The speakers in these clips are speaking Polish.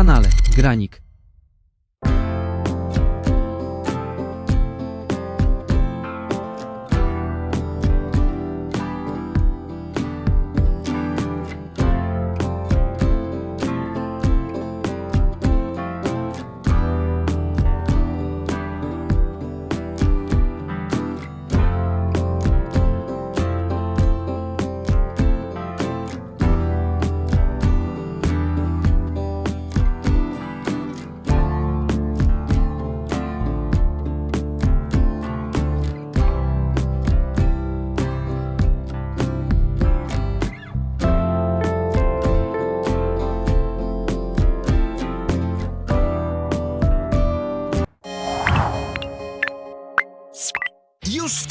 kanale Granik.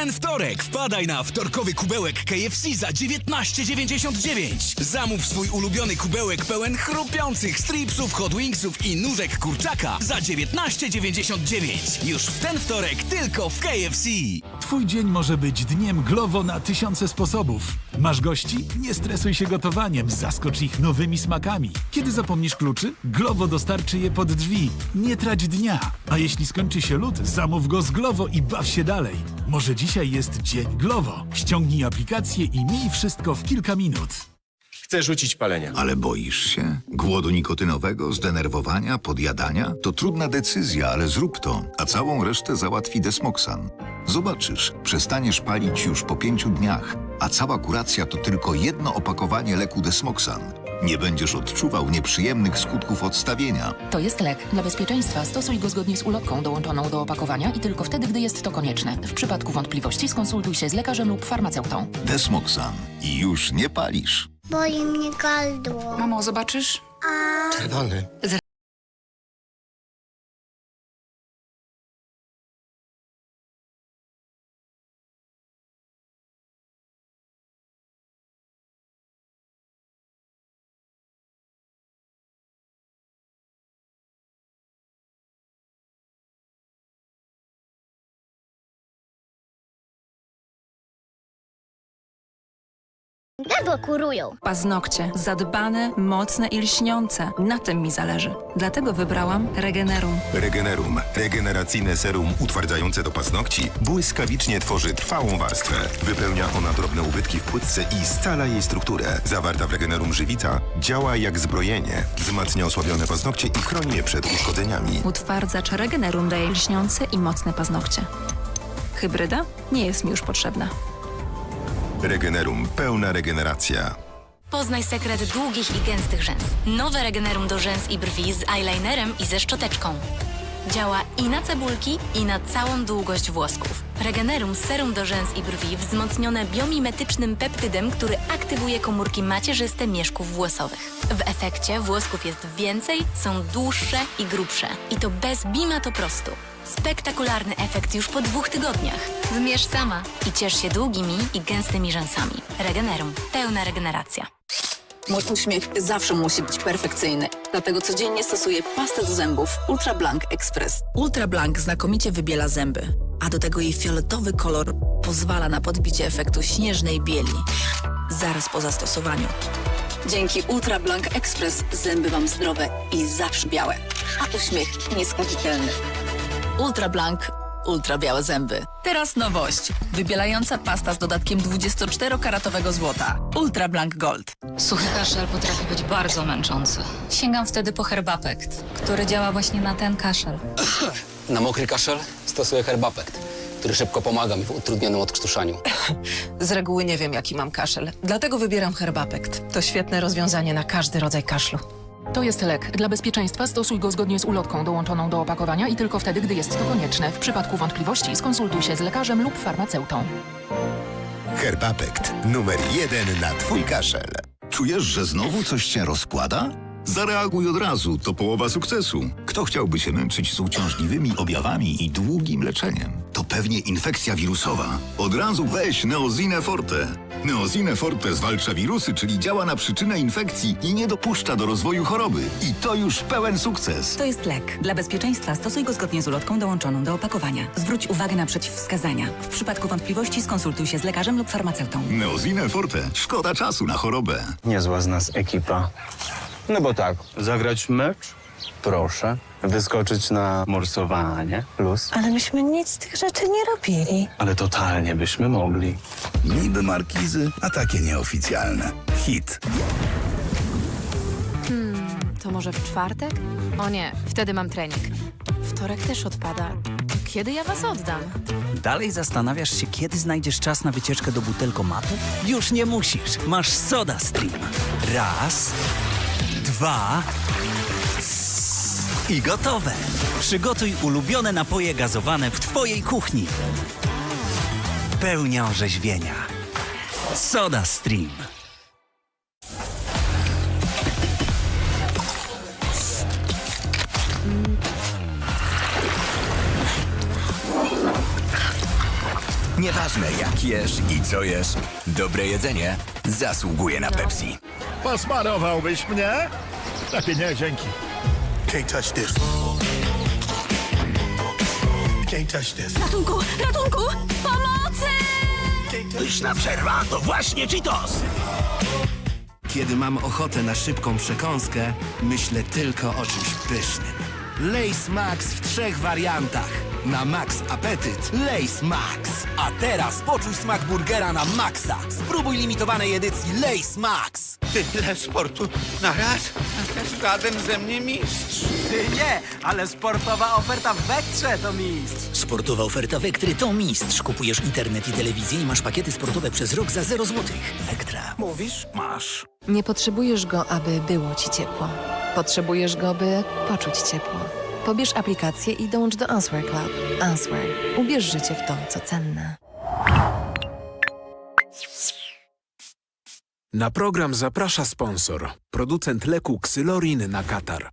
Ten wtorek wpadaj na wtorkowy kubełek KFC za 19,99. Zamów swój ulubiony kubełek pełen chrupiących stripsów, hot wingsów i nóżek kurczaka za 19,99. Już w ten wtorek tylko w KFC. Twój dzień może być dniem Glovo na tysiące sposobów. Masz gości? Nie stresuj się gotowaniem, zaskocz ich nowymi smakami. Kiedy zapomnisz kluczy? Glovo dostarczy je pod drzwi. Nie trać dnia. A jeśli skończy się lód, zamów go z Glovo i baw się dalej. Może dzisiaj jest dzień Glovo. Ściągnij aplikację i miej wszystko w kilka minut. Chcę rzucić palenia. Ale boisz się? Głodu nikotynowego, zdenerwowania, podjadania? To trudna decyzja, ale zrób to, a całą resztę załatwi Desmoxan. Zobaczysz, przestaniesz palić już po pięciu dniach, a cała kuracja to tylko jedno opakowanie leku Desmoxan. Nie będziesz odczuwał nieprzyjemnych skutków odstawienia. To jest lek. Dla bezpieczeństwa stosuj go zgodnie z ulotką dołączoną do opakowania i tylko wtedy, gdy jest to konieczne. W przypadku wątpliwości skonsultuj się z lekarzem lub farmaceutą. Desmoxan. I już nie palisz. Boli mnie gardło. Mamo, zobaczysz? Czerwony. Gardło kurują. Paznokcie zadbane, mocne i lśniące. Na tym mi zależy. Dlatego wybrałam Regenerum. Regenerum. Regeneracyjne serum utwardzające do paznokci błyskawicznie tworzy trwałą warstwę. Wypełnia ona drobne ubytki w płytce i scala jej strukturę. Zawarta w Regenerum żywica działa jak zbrojenie. Wzmacnia osłabione paznokcie i chroni je przed uszkodzeniami. Utwardzacz Regenerum daje lśniące i mocne paznokcie. Hybryda nie jest mi już potrzebna. Regenerum. Pełna regeneracja. Poznaj sekret długich i gęstych rzęs. Nowe Regenerum do rzęs i brwi z eyelinerem i ze szczoteczką. Działa i na cebulki, i na całą długość włosków. Regenerum serum do rzęs i brwi wzmocnione biomimetycznym peptydem, który aktywuje komórki macierzyste mieszków włosowych. W efekcie włosków jest więcej, są dłuższe i grubsze. I to bez bimatoprostu. Spektakularny efekt już po dwóch tygodniach. Wymierz sama i ciesz się długimi i gęstymi rzęsami. Regenerum. Pełna regeneracja. Mój uśmiech zawsze musi być perfekcyjny. Dlatego codziennie stosuję pastę do zębów Ultra Blank Express. Ultra Blank znakomicie wybiela zęby, a do tego jej fioletowy kolor pozwala na podbicie efektu śnieżnej bieli. Zaraz po zastosowaniu. Dzięki Ultra Blank Express zęby mam zdrowe i zawsze białe, a uśmiech nieskazitelny. Ultra Blank Ultra białe zęby. Teraz nowość. Wybielająca pasta z dodatkiem 24-karatowego złota. Ultra Blank Gold. Suchy kaszel potrafi być bardzo męczący. Sięgam wtedy po Herbapekt, który działa właśnie na ten kaszel. Na mokry kaszel stosuję herbapekt, który szybko pomaga mi w utrudnionym odkrztuszaniu. Z reguły nie wiem, jaki mam kaszel, dlatego wybieram Herbapekt. To świetne rozwiązanie na każdy rodzaj kaszlu. To jest lek. Dla bezpieczeństwa stosuj go zgodnie z ulotką dołączoną do opakowania i tylko wtedy, gdy jest to konieczne. W przypadku wątpliwości skonsultuj się z lekarzem lub farmaceutą. Herbapekt. Numer jeden na twój kaszel. Czujesz, że znowu coś cię rozkłada? Zareaguj od razu, to połowa sukcesu. Kto chciałby się męczyć z uciążliwymi objawami i długim leczeniem? To pewnie infekcja wirusowa. Od razu weź Neozinę Forte. Neozinę Forte zwalcza wirusy, czyli działa na przyczynę infekcji i nie dopuszcza do rozwoju choroby. I to już pełen sukces. To jest lek. Dla bezpieczeństwa stosuj go zgodnie z ulotką dołączoną do opakowania. Zwróć uwagę na przeciwwskazania. W przypadku wątpliwości skonsultuj się z lekarzem lub farmaceutą. Neozinę Forte. Szkoda czasu na chorobę. Niezła z nas ekipa. No bo tak, zagrać mecz, Proszę. Wyskoczyć na morsowanie plus. Ale myśmy nic z tych rzeczy nie robili. Ale totalnie byśmy mogli. Niby markizy, a takie nieoficjalne. Hit. To może w czwartek? O nie, wtedy mam trening. Wtorek też odpada. Kiedy ja was oddam? Dalej zastanawiasz się, kiedy znajdziesz czas na wycieczkę do butelkomatu? Już nie musisz. Masz Soda Stream. Raz, dwa i gotowe. Przygotuj ulubione napoje gazowane w Twojej kuchni. Pełnia orzeźwienia. Soda Stream. Nieważne jak jesz i co jesz, dobre jedzenie zasługuje na Pepsi. Posmarowałbyś mnie? Lepiej nie, dzięki. Can't touch this. Can't touch this. Ratunku! Ratunku! Pomocy! Pyszna przerwa to właśnie Cheetos. Kiedy mam ochotę na szybką przekąskę, myślę tylko o czymś pysznym. Lace Max w trzech wariantach. Na max apetyt Lace Max. A teraz poczuj smak burgera na maksa. Spróbuj limitowanej edycji Lace Max. Tyle sportu na raz? Żaden ze mnie mistrz. Nie, ale sportowa oferta w Wektrze to mistrz. Sportowa oferta Wektry to mistrz. Kupujesz internet i telewizję i masz pakiety sportowe przez rok za 0 zł. Wektra. Mówisz? Masz. Nie potrzebujesz go, aby było ci ciepło. Potrzebujesz go, by poczuć ciepło. Pobierz aplikację i dołącz do Answer Club. Answer. Ubierz życie w to, co cenne. Na program zaprasza sponsor, producent leku Xylorin na katar.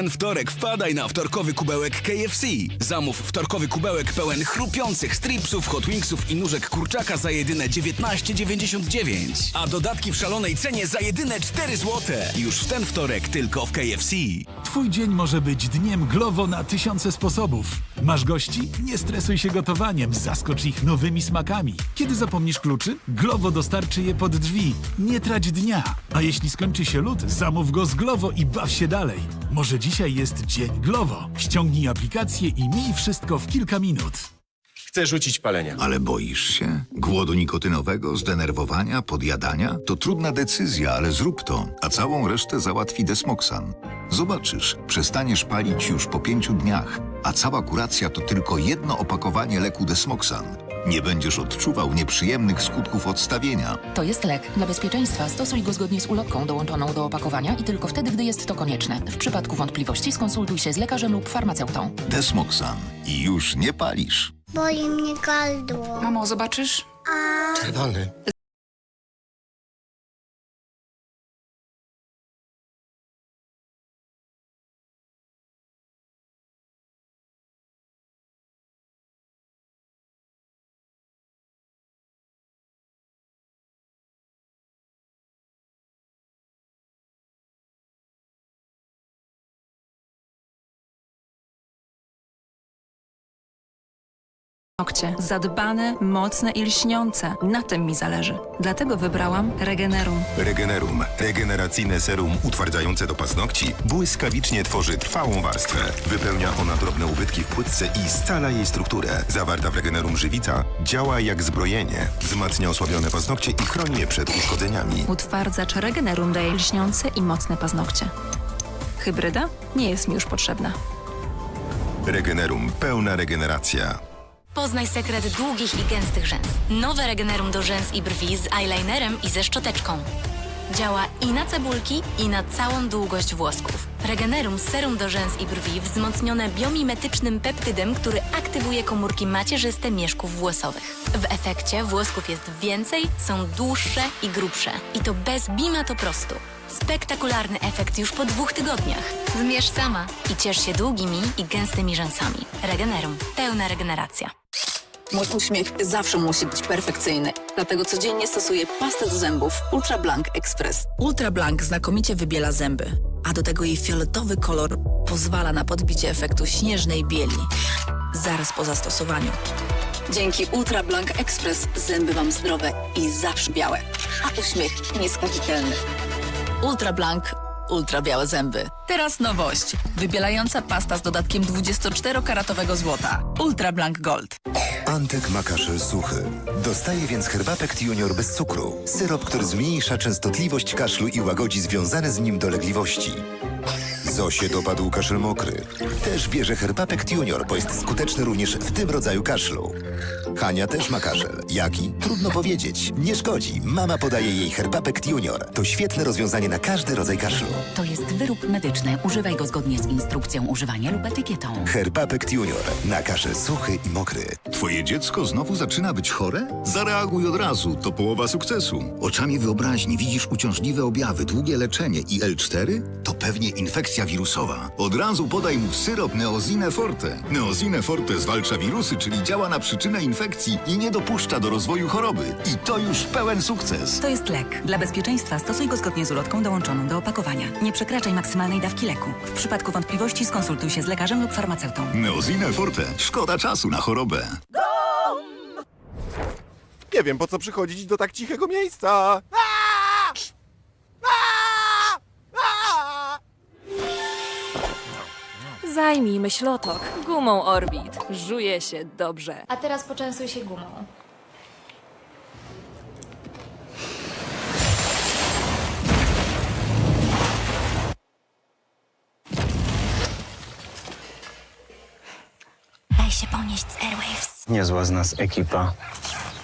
Ten wtorek wpadaj na wtorkowy kubełek KFC. Zamów wtorkowy kubełek pełen chrupiących stripsów, hot wingsów i nóżek kurczaka za jedyne 19,99. A dodatki w szalonej cenie za jedyne 4 zł. Już w ten wtorek tylko w KFC. Twój dzień może być dniem Glowo na tysiące sposobów. Masz gości? Nie stresuj się gotowaniem, zaskocz ich nowymi smakami. Kiedy zapomnisz kluczy? Glowo dostarczy je pod drzwi. Nie trać dnia. A jeśli skończy się lód, zamów go z Glovo i baw się dalej. Może dzisiaj jest dzień Glovo. Ściągnij aplikację i miej wszystko w kilka minut. Chcę rzucić palenia. Ale boisz się? Głodu nikotynowego, zdenerwowania, podjadania? To trudna decyzja, ale zrób to, a całą resztę załatwi Desmoxan. Zobaczysz, przestaniesz palić już po pięciu dniach, a cała kuracja to tylko jedno opakowanie leku Desmoxan. Nie będziesz odczuwał nieprzyjemnych skutków odstawienia. To jest lek. Dla bezpieczeństwa stosuj go zgodnie z ulotką dołączoną do opakowania i tylko wtedy, gdy jest to konieczne. W przypadku wątpliwości skonsultuj się z lekarzem lub farmaceutą. Desmoxan. I już nie palisz. Boli mnie gardło. Mamo, zobaczysz? Czerwony. Paznokcie. Zadbane, mocne i lśniące. Na tym mi zależy. Dlatego wybrałam Regenerum. Regenerum. Regeneracyjne serum utwardzające do paznokci błyskawicznie tworzy trwałą warstwę. Wypełnia ona drobne ubytki w płytce i scala jej strukturę. Zawarta w Regenerum żywica działa jak zbrojenie. Wzmacnia osłabione paznokcie i chroni je przed uszkodzeniami. Utwardzacz Regenerum daje lśniące i mocne paznokcie. Hybryda nie jest mi już potrzebna. Regenerum. Pełna regeneracja. Poznaj sekret długich i gęstych rzęs. Nowe Regenerum do rzęs i brwi z eyelinerem i ze szczoteczką. Działa i na cebulki, i na całą długość włosków. Regenerum serum do rzęs i brwi wzmocnione biomimetycznym peptydem, który aktywuje komórki macierzyste mieszków włosowych. W efekcie włosków jest więcej, są dłuższe i grubsze. I to bez bima to prostu. Spektakularny efekt już po dwóch tygodniach. Zmierz sama i ciesz się długimi i gęstymi rzęsami. Regenerum. Pełna regeneracja. Mój uśmiech zawsze musi być perfekcyjny. Dlatego codziennie stosuję pastę do zębów Ultra Blank Express. Ultra Blank znakomicie wybiela zęby, a do tego jej fioletowy kolor pozwala na podbicie efektu śnieżnej bieli zaraz po zastosowaniu. Dzięki Ultra Blank Express zęby mam zdrowe i zawsze białe, a uśmiech nieskazitelny. Ultra Blank Ultra białe zęby. Teraz nowość. Wybielająca pasta z dodatkiem 24-karatowego złota. Ultra Blank Gold. Antyk ma kaszel suchy. Dostaje więc Herbapekt Junior bez cukru. Syrop, który zmniejsza częstotliwość kaszlu i łagodzi związane z nim dolegliwości. Zosie dopadł kaszel mokry. Też bierze Herbapekt Junior, bo jest skuteczny również w tym rodzaju kaszlu. Hania też ma kaszel. Jaki? Trudno powiedzieć. Nie szkodzi. Mama podaje jej Herbapekt Junior. To świetne rozwiązanie na każdy rodzaj kaszlu. To jest wyrób medyczny. Używaj go zgodnie z instrukcją używania lub etykietą. Herbapekt Junior. Na kaszel suchy i mokry. Twoje dziecko znowu zaczyna być chore? Zareaguj od razu, to połowa sukcesu. Oczami wyobraźni widzisz uciążliwe objawy, długie leczenie i L4? Pewnie infekcja wirusowa. Od razu podaj mu syrop Neozine Forte. Neozine Forte zwalcza wirusy, czyli działa na przyczynę infekcji i nie dopuszcza do rozwoju choroby. I to już pełen sukces. To jest lek. Dla bezpieczeństwa stosuj go zgodnie z ulotką dołączoną do opakowania. Nie przekraczaj maksymalnej dawki leku. W przypadku wątpliwości skonsultuj się z lekarzem lub farmaceutą. Neozine Forte. Szkoda czasu na chorobę. Nie wiem, po co przychodzić do tak cichego miejsca. Zajmijmy ślotok gumą Orbit. Żuje się dobrze. A teraz poczęstuj się gumą. Daj się ponieść z Airwaves. Niezła z nas ekipa.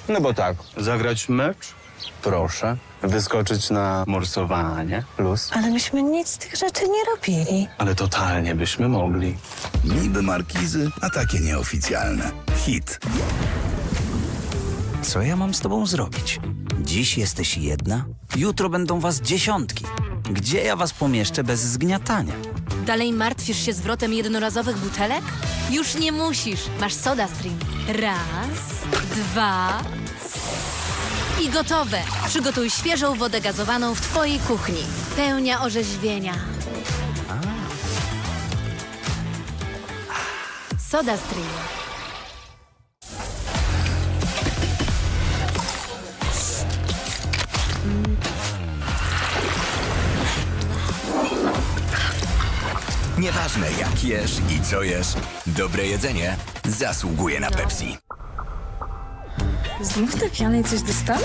No bo tak, zagrać mecz? Proszę. Wyskoczyć na morsowanie? Plus. Ale myśmy nic z tych rzeczy nie robili. Ale totalnie byśmy mogli. Niby markizy, a takie nieoficjalne. Hit. Co ja mam z tobą zrobić? Dziś jesteś jedna, jutro będą was dziesiątki. Gdzie ja was pomieszczę bez zgniatania? Dalej martwisz się zwrotem jednorazowych butelek? Już nie musisz. Masz soda stream. Raz, dwa i gotowe. Przygotuj świeżą wodę gazowaną w Twojej kuchni. Pełnia orzeźwienia. Soda stream. Nieważne jak jesz i co jesz, dobre jedzenie zasługuje na Pepsi. Znów te piany coś dostały?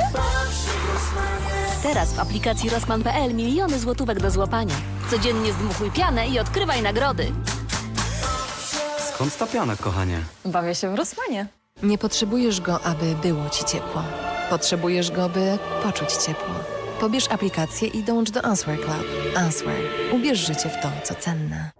Teraz w aplikacji Rossmann.pl miliony złotówek do złapania. Codziennie zdmuchuj pianę i odkrywaj nagrody. Skąd ta piana, kochanie? Bawię się w Rosmanie. Nie potrzebujesz go, aby było ci ciepło. Potrzebujesz go, by poczuć ciepło. Pobierz aplikację i dołącz do Answer Club. Answer. Ubierz życie w to, co cenne.